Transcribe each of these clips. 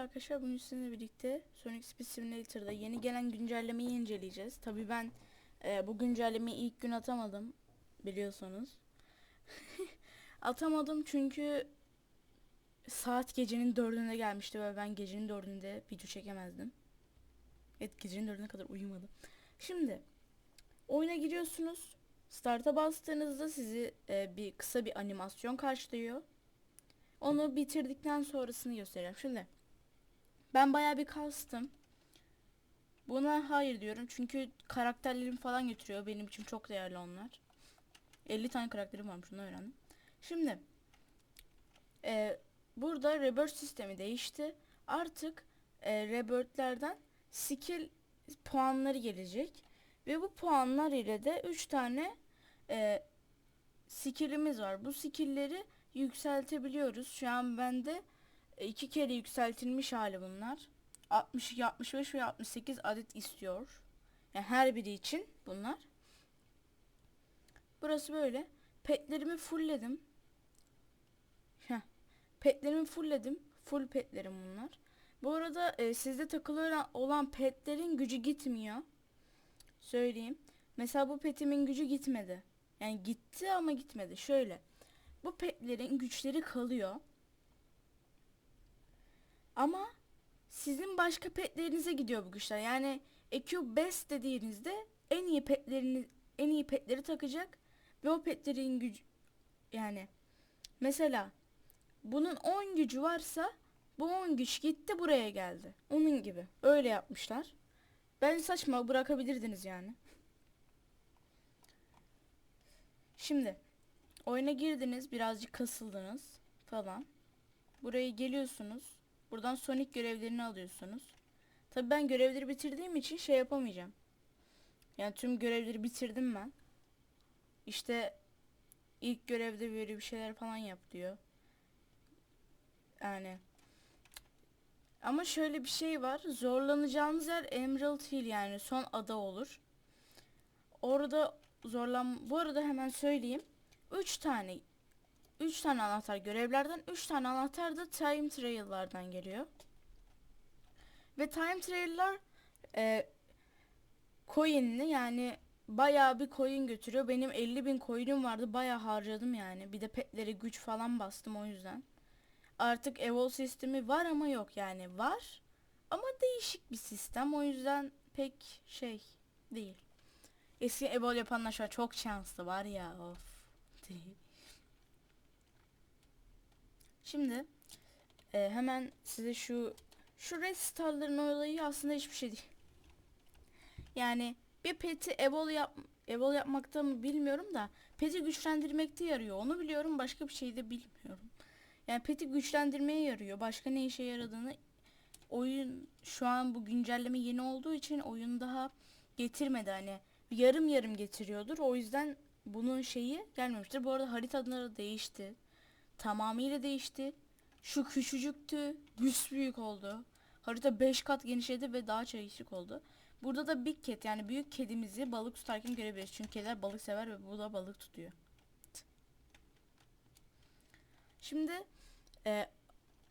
arkadaşlar bugün sizinle birlikte Sonic Speed Simulator'da yeni gelen güncellemeyi inceleyeceğiz. Tabii ben e, bu güncellemeyi ilk gün atamadım biliyorsunuz. atamadım çünkü saat gecenin dördünde gelmişti ve ben gecenin dördünde video çekemezdim. Evet gecenin dördüne kadar uyumadım. Şimdi oyuna giriyorsunuz. Start'a bastığınızda sizi e, bir kısa bir animasyon karşılıyor. Onu bitirdikten sonrasını göstereceğim. Şimdi ben bayağı bir kastım. Buna hayır diyorum çünkü karakterlerim falan götürüyor. Benim için çok değerli onlar. 50 tane karakterim varmış onu öğrendim. Şimdi e, burada rebirth sistemi değişti. Artık e, rebirth'lerden skill puanları gelecek. Ve bu puanlar ile de 3 tane e, skillimiz var. Bu skill'leri yükseltebiliyoruz. Şu an bende iki kere yükseltilmiş hali bunlar. 62, 65 ve 68 adet istiyor. Yani her biri için bunlar. Burası böyle. Petlerimi fullledim. Heh. Petlerimi fullledim. Full petlerim bunlar. Bu arada e, sizde takılı olan petlerin gücü gitmiyor. Söyleyeyim. Mesela bu petimin gücü gitmedi. Yani gitti ama gitmedi. Şöyle. Bu petlerin güçleri kalıyor. Ama sizin başka petlerinize gidiyor bu güçler. Yani EQ Best dediğinizde en iyi petlerini en iyi petleri takacak ve o petlerin gücü yani mesela bunun 10 gücü varsa bu 10 güç gitti buraya geldi. Onun gibi. Öyle yapmışlar. Ben saçma bırakabilirdiniz yani. Şimdi oyuna girdiniz, birazcık kasıldınız falan. Buraya geliyorsunuz. Buradan Sonic görevlerini alıyorsunuz. Tabi ben görevleri bitirdiğim için şey yapamayacağım. Yani tüm görevleri bitirdim ben. İşte ilk görevde böyle bir şeyler falan yap diyor. Yani ama şöyle bir şey var. Zorlanacağınız yer Emerald Hill yani son ada olur. Orada zorlan bu arada hemen söyleyeyim. 3 tane 3 tane anahtar görevlerden 3 tane anahtar da time trial'lardan geliyor. Ve time trial'lar e, coin'li yani bayağı bir coin götürüyor. Benim 50 bin coin'im vardı bayağı harcadım yani. Bir de petlere güç falan bastım o yüzden. Artık Evo sistemi var ama yok yani var. Ama değişik bir sistem o yüzden pek şey değil. Eski Ebol yapanlar şu an çok şanslı var ya of. Şimdi e, hemen size şu şu red starların olayı aslında hiçbir şey değil. Yani bir peti ebol yap ebol yapmakta mı bilmiyorum da peti güçlendirmekte yarıyor. Onu biliyorum başka bir şey de bilmiyorum. Yani peti güçlendirmeye yarıyor. Başka ne işe yaradığını oyun şu an bu güncelleme yeni olduğu için oyun daha getirmedi hani yarım yarım getiriyordur. O yüzden bunun şeyi gelmemiştir. Bu arada haritaları değişti. Tamamıyla değişti. Şu küçücüktü. büyük oldu. Harita 5 kat genişledi ve daha çeşitli oldu. Burada da Big Cat yani büyük kedimizi balık tutarken görebiliriz. Çünkü kediler balık sever ve bu da balık tutuyor. Şimdi e,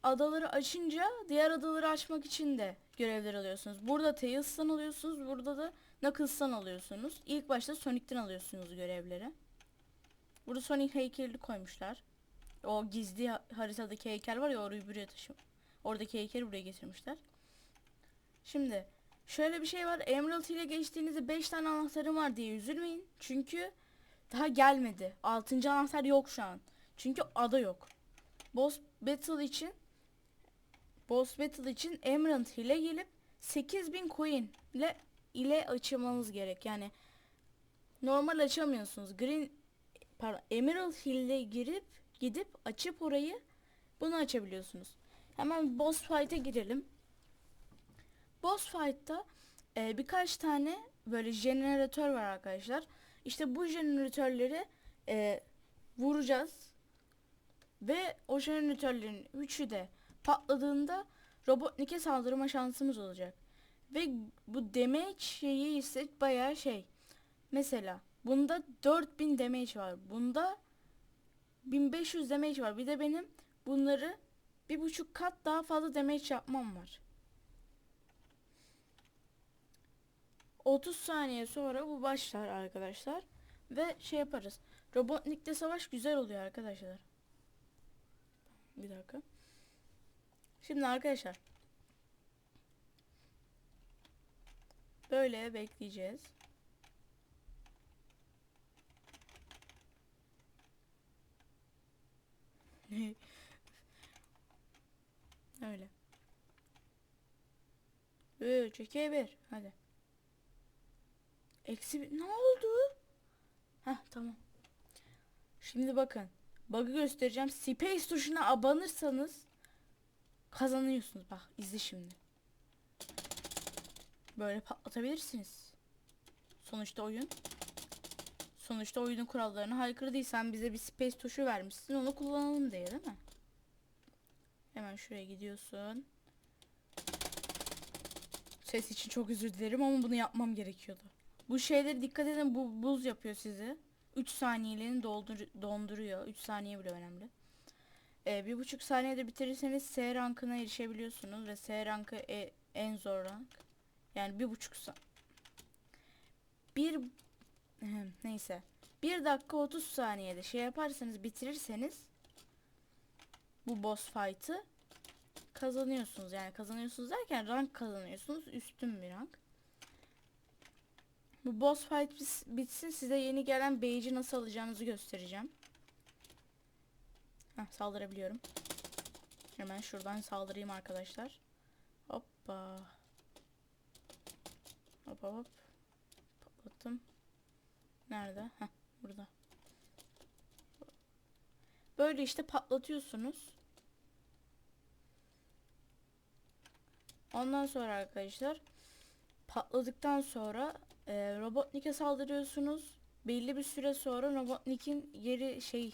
adaları açınca diğer adaları açmak için de görevler alıyorsunuz. Burada Tails'tan alıyorsunuz. Burada da Knuckles'tan alıyorsunuz. İlk başta Sonic'ten alıyorsunuz görevleri. Burada Sonic heykeli koymuşlar. O gizli ha- haritadaki heykel var ya orayı buraya taşım. Oradaki heykeli buraya getirmişler. Şimdi şöyle bir şey var. Emerald ile geçtiğinizde 5 tane anahtarım var diye üzülmeyin. Çünkü daha gelmedi. 6. anahtar yok şu an. Çünkü ada yok. Boss Battle için Boss Battle için Emerald ile gelip 8000 coin ile ile açılmanız gerek. Yani normal açamıyorsunuz. Green pardon Emerald Hill'e girip gidip açıp orayı bunu açabiliyorsunuz. Hemen boss fight'e girelim. Boss fight'ta e, birkaç tane böyle jeneratör var arkadaşlar. İşte bu jeneratörleri e, vuracağız. Ve o jeneratörlerin üçü de patladığında Robotnik'e saldırma şansımız olacak. Ve bu damage şeyi ise bayağı şey. Mesela bunda 4000 damage var. Bunda 1500 damage var. Bir de benim bunları bir buçuk kat daha fazla damage yapmam var. 30 saniye sonra bu başlar arkadaşlar. Ve şey yaparız. Robotnik'te savaş güzel oluyor arkadaşlar. Bir dakika. Şimdi arkadaşlar. Böyle bekleyeceğiz. Öyle. 3, 2, 1. Hadi. Eksi bir. Ne oldu? Heh tamam. Şimdi bakın. Bug'ı göstereceğim. Space tuşuna abanırsanız kazanıyorsunuz. Bak izle şimdi. Böyle patlatabilirsiniz. Sonuçta oyun. Sonuçta oyunun kurallarına aykırı değil. Sen bize bir space tuşu vermişsin. Onu kullanalım diye değil mi? Hemen şuraya gidiyorsun. Ses için çok özür dilerim ama bunu yapmam gerekiyordu. Bu şeyleri dikkat edin bu buz yapıyor sizi. 3 saniyeliğini doldur donduruyor. 3 saniye bile önemli. Ee, bir buçuk saniyede bitirirseniz S rankına erişebiliyorsunuz ve S rankı e- en zor rank. Yani bir buçuk sa bir neyse. 1 dakika 30 saniyede şey yaparsanız bitirirseniz bu boss fight'ı kazanıyorsunuz. Yani kazanıyorsunuz derken rank kazanıyorsunuz. Üstün bir rank. Bu boss fight bitsin size yeni gelen bage'i nasıl alacağınızı göstereceğim. Heh, saldırabiliyorum. Hemen şuradan saldırayım arkadaşlar. Hoppa. Hop hop hop. Patlattım. Nerede? Heh, burada. Böyle işte patlatıyorsunuz. Ondan sonra arkadaşlar patladıktan sonra e, Robotnik'e saldırıyorsunuz. Belli bir süre sonra Robotnik'in yeri şey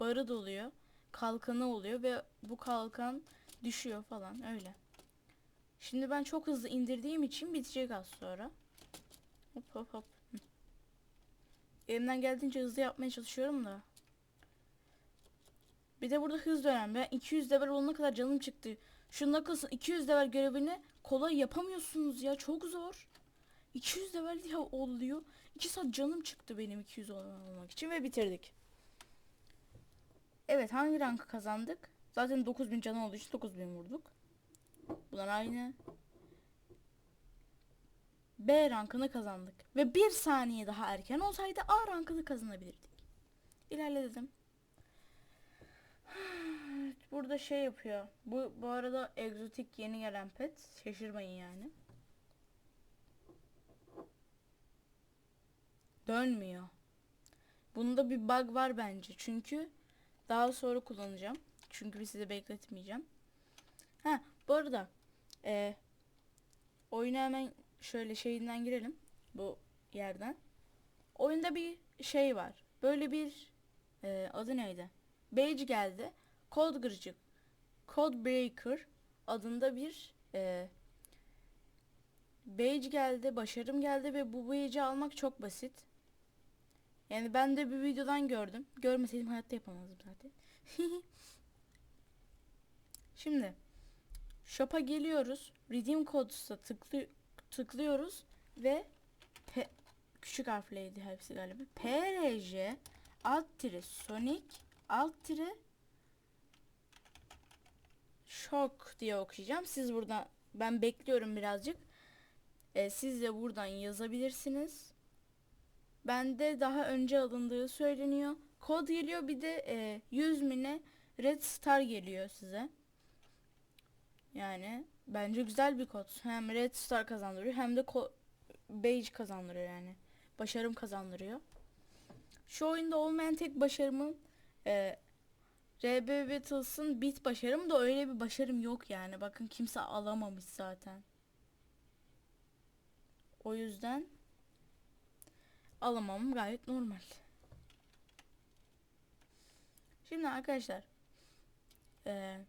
barı doluyor. Kalkanı oluyor ve bu kalkan düşüyor falan öyle. Şimdi ben çok hızlı indirdiğim için bitecek az sonra. Hop hop hop. Elimden geldiğince hızlı yapmaya çalışıyorum da. Bir de burada hız dönem. Ben 200 level olana kadar canım çıktı. Şu Knuckles'ın 200 level görevini kolay yapamıyorsunuz ya. Çok zor. 200 level ya oluyor. 2 saat canım çıktı benim 200 olmak için ve bitirdik. Evet hangi rankı kazandık? Zaten 9000 canı olduğu için 9000 vurduk. Bunlar aynı. B rankını kazandık. Ve bir saniye daha erken olsaydı A rankını kazanabilirdik. İlerledim. Burada şey yapıyor. Bu bu arada egzotik yeni gelen pet. Şaşırmayın yani. Dönmüyor. Bunda bir bug var bence. Çünkü daha sonra kullanacağım. Çünkü bir sizi bekletmeyeceğim. Ha bu arada e, oyuna hemen şöyle şeyinden girelim. Bu yerden. Oyunda bir şey var. Böyle bir e, adı neydi? Badge geldi. Code Gırcık. Code Breaker adında bir e, badge geldi. Başarım geldi ve bu badge'i almak çok basit. Yani ben de bir videodan gördüm. Görmeseydim hayatta yapamazdım zaten. Şimdi shop'a geliyoruz. Redeem Codes'a tıklı, tıklıyoruz ve P, küçük harfleydi hepsi galiba. PRJ alt tire Sonic alt tire şok diye okuyacağım. Siz burada ben bekliyorum birazcık. Ee, siz de buradan yazabilirsiniz. Bende daha önce alındığı söyleniyor. Kod geliyor bir de e, 100 mine Red Star geliyor size. Yani bence güzel bir kod. Hem Red Star kazandırıyor hem de Beige kazandırıyor yani. Başarım kazandırıyor. Şu oyunda olmayan tek başarımım e, RB Battles'ın bit başarım da öyle bir başarım yok yani. Bakın kimse alamamış zaten. O yüzden alamam gayet normal. Şimdi arkadaşlar eee,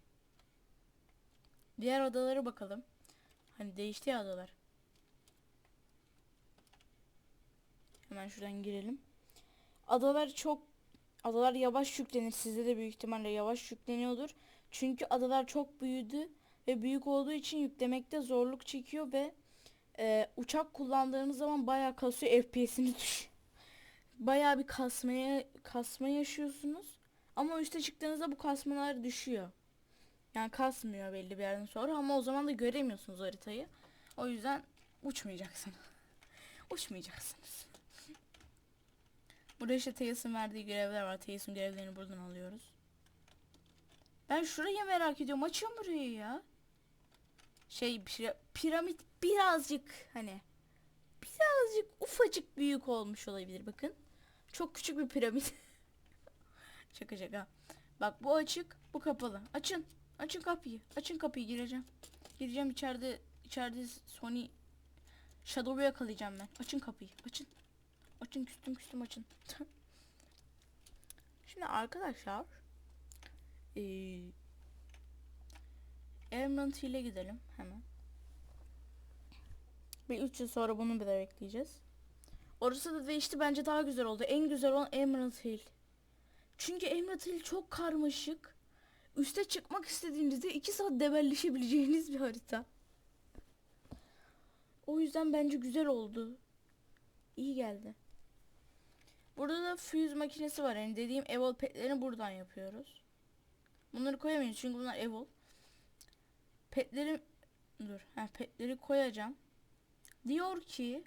diğer odalara bakalım. Hani değişti ya odalar. Hemen şuradan girelim. Adalar çok adalar yavaş yüklenir. Sizde de büyük ihtimalle yavaş yükleniyordur. Çünkü adalar çok büyüdü ve büyük olduğu için yüklemekte zorluk çekiyor ve e, uçak kullandığınız zaman bayağı kasıyor FPS'ini düş. Bayağı bir kasmaya kasma yaşıyorsunuz. Ama üste çıktığınızda bu kasmalar düşüyor. Yani kasmıyor belli bir yerden sonra ama o zaman da göremiyorsunuz haritayı. O yüzden uçmayacaksınız. Uçmayacaksınız. Burada işte Tails'ın verdiği görevler var. Tails'ın görevlerini buradan alıyoruz. Ben şurayı merak ediyorum. Açıyorum burayı ya. Şey pira- piramit birazcık hani birazcık ufacık büyük olmuş olabilir bakın. Çok küçük bir piramit. şaka şaka. Bak bu açık, bu kapalı. Açın. Açın kapıyı. Açın kapıyı gireceğim. Gireceğim içeride içeride Sony Shadow'u yakalayacağım ben. Açın kapıyı. Açın. Açın küstüm küstüm açın. Şimdi arkadaşlar eee Emerald ile gidelim hemen. Bir 3 yıl sonra bunu bir de bekleyeceğiz. Orası da değişti bence daha güzel oldu. En güzel olan Emerald Hill. Çünkü Emerald Hill çok karmaşık. Üste çıkmak istediğinizde 2 saat debelleşebileceğiniz bir harita. O yüzden bence güzel oldu. İyi geldi. Burada da fuse makinesi var. Yani dediğim Evol petlerini buradan yapıyoruz. Bunları koyamayız çünkü bunlar Evol. Petleri dur. Ha, petleri koyacağım. Diyor ki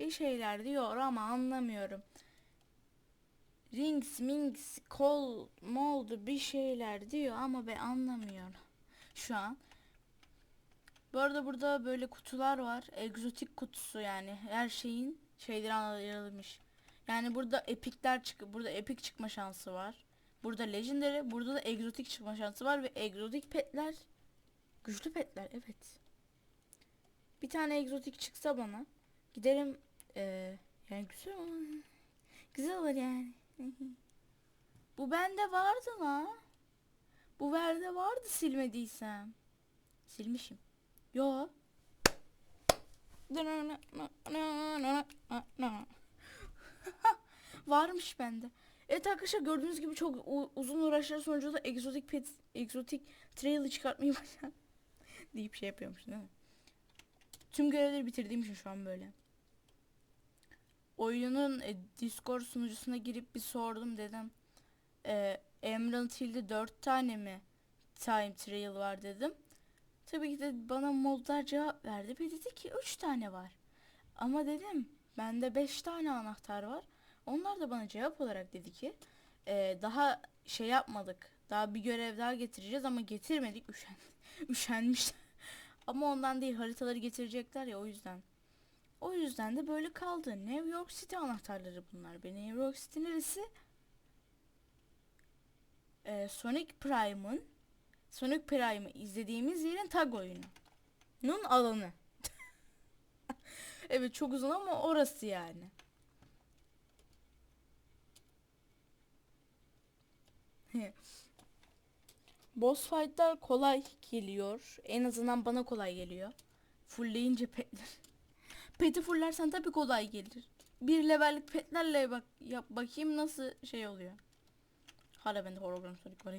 bir şeyler diyor ama anlamıyorum. Rings, mings, kol, mold bir şeyler diyor ama ben anlamıyorum. Şu an. Bu arada burada böyle kutular var. Egzotik kutusu yani her şeyin şeyleri ayrılmış. Yani burada epikler çık burada epik çıkma şansı var. Burada legendary, burada da egzotik çıkma şansı var ve egzotik petler güçlü petler evet. Bir tane egzotik çıksa bana giderim eee yani güzel olur. Güzel olur yani. Bu bende vardı la. Bu bende vardı silmediysem. Silmişim. Yo. Varmış bende. Evet arkadaşlar gördüğünüz gibi çok uzun uğraşlar sonucu da egzotik pet, egzotik trailer çıkartmayı başardım. deyip şey yapıyormuş değil mi? Tüm görevleri bitirdiğim için şu an böyle. Oyunun e, Discord sunucusuna girip bir sordum dedim. E, Emerald Hill'de 4 tane mi time trial var dedim. Tabii ki de bana modlar cevap verdi ve dedi ki 3 tane var. Ama dedim bende 5 tane anahtar var. Onlar da bana cevap olarak dedi ki "Ee, daha şey yapmadık. Daha bir görev daha getireceğiz ama getirmedik. Üşen, üşenmiş. ama ondan değil haritaları getirecekler ya o yüzden. O yüzden de böyle kaldı. New York City anahtarları bunlar. Ve New York City neresi? Ee, Sonic Prime'ın Sonic Prime'ı izlediğimiz yerin tag oyunu. Nun alanı. evet çok uzun ama orası yani. Boss fight'lar kolay geliyor. En azından bana kolay geliyor. Fullleyince petler. Peti fullersen tabii kolay gelir. Bir levellik petlerle bak yap bakayım nasıl şey oluyor. Hala bende hologram Sonic var.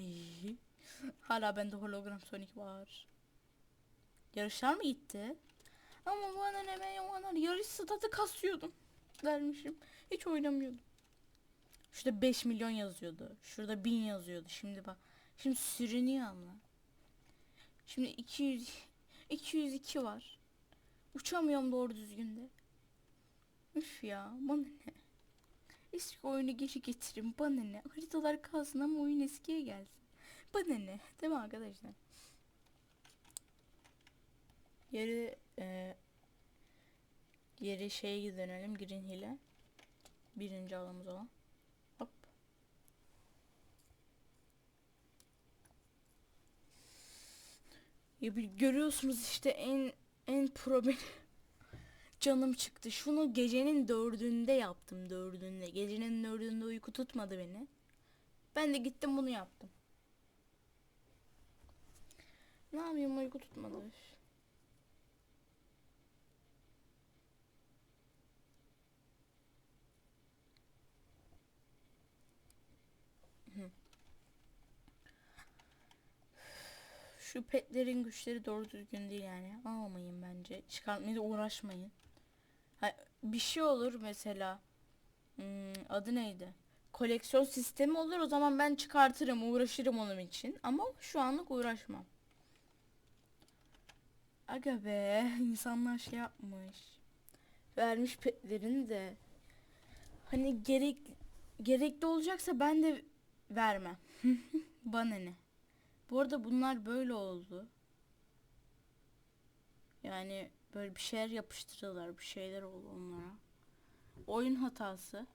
Hala bende hologram Sonic var. Yarışlar mı gitti? Ama bana ne ben yamanlar yarış statı kasıyordum. Dermişim. Hiç oynamıyordum. Şurada 5 milyon yazıyordu. Şurada 1000 yazıyordu. Şimdi bak. Şimdi sürünüyor ama. Şimdi 200 202 var. Uçamıyorum doğru düzgün de. Üf ya bana ne. Eski oyunu geri getirin bana ne. Haritalar kalsın ama oyun eskiye gelsin. Bana ne. Değil mi arkadaşlar? Geri e, geri şeye dönelim Green Hill'e. Birinci alanımız olan. Hop. Ya bir görüyorsunuz işte en en pro. Canım çıktı. Şunu gecenin dördünde yaptım dördünde. Gecenin dördünde uyku tutmadı beni. Ben de gittim bunu yaptım. Ne yapayım uyku tutmadı. Şu petlerin güçleri doğru düzgün değil yani. Almayın bence. Çıkartmaya da uğraşmayın. Ha, bir şey olur mesela. Hmm, adı neydi? Koleksiyon sistemi olur o zaman ben çıkartırım uğraşırım onun için. Ama şu anlık uğraşmam. Aga be insanlar şey yapmış. Vermiş petlerini de. Hani gerek gerekli olacaksa ben de vermem. Bana ne? Bu arada bunlar böyle oldu. Yani böyle bir şeyler yapıştırıyorlar, bir şeyler oldu onlara. Oyun hatası.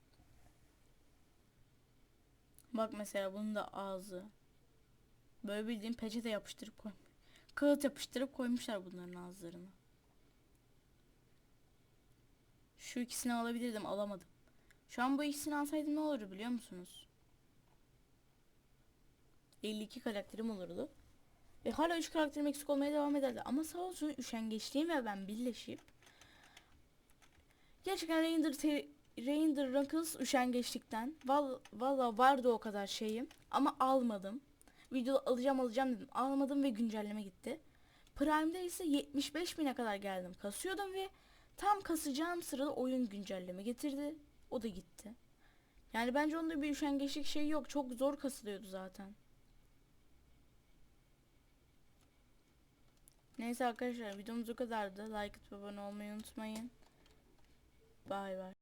Bak mesela bunun da ağzı. Böyle bildiğin peçete yapıştırıp koy. Kağıt yapıştırıp koymuşlar bunların ağızlarına. Şu ikisini alabilirdim, alamadım. Şu an bu ikisini alsaydım ne olurdu biliyor musunuz? 52 karakterim olurdu. Ve hala 3 karakterim eksik olmaya devam ederdi. Ama sağ olsun üşengeçliğim ve ben birleşip gerçekten Rainder, te- Rainder Knuckles üşengeçlikten val valla vardı o kadar şeyim ama almadım. Video alacağım alacağım dedim. Almadım ve güncelleme gitti. Prime'de ise 75 bine kadar geldim. Kasıyordum ve tam kasacağım sırada oyun güncelleme getirdi. O da gitti. Yani bence onda bir üşengeçlik şey yok. Çok zor kasılıyordu zaten. Neyse arkadaşlar videomuz o kadardı. Like atıp abone olmayı unutmayın. Bay bay.